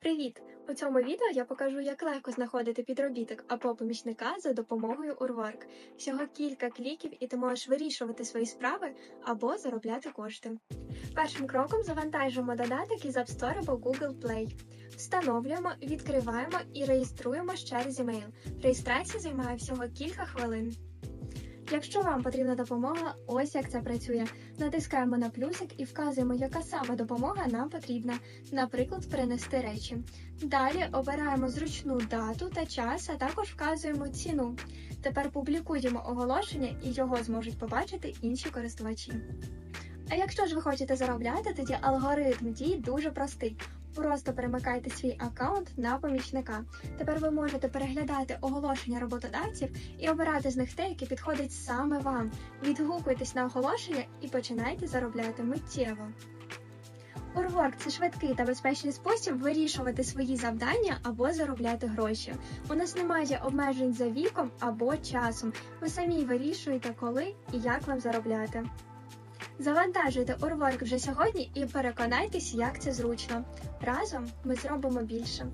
Привіт! У цьому відео я покажу, як легко знаходити підробіток або помічника за допомогою Urwork. Всього кілька кліків, і ти можеш вирішувати свої справи або заробляти кошти. Першим кроком завантажуємо додаток із App Store або Google Play. Встановлюємо, відкриваємо і реєструємо через email. Реєстрація займає всього кілька хвилин. Якщо вам потрібна допомога, ось як це працює. Натискаємо на плюсик і вказуємо, яка саме допомога нам потрібна, наприклад, перенести речі. Далі обираємо зручну дату та час, а також вказуємо ціну. Тепер публікуємо оголошення і його зможуть побачити інші користувачі. А якщо ж ви хочете заробляти, тоді алгоритм дій дуже простий. Просто перемикайте свій аккаунт на помічника. Тепер ви можете переглядати оголошення роботодавців і обирати з них те, яке підходить саме вам. Відгукуйтесь на оголошення і починайте заробляти миттєво. Урворк це швидкий та безпечний спосіб вирішувати свої завдання або заробляти гроші. У нас немає обмежень за віком або часом. Ви самі вирішуєте, коли і як вам заробляти. Завантажуйте Урворк вже сьогодні і переконайтесь, як це зручно. Разом ми зробимо більше.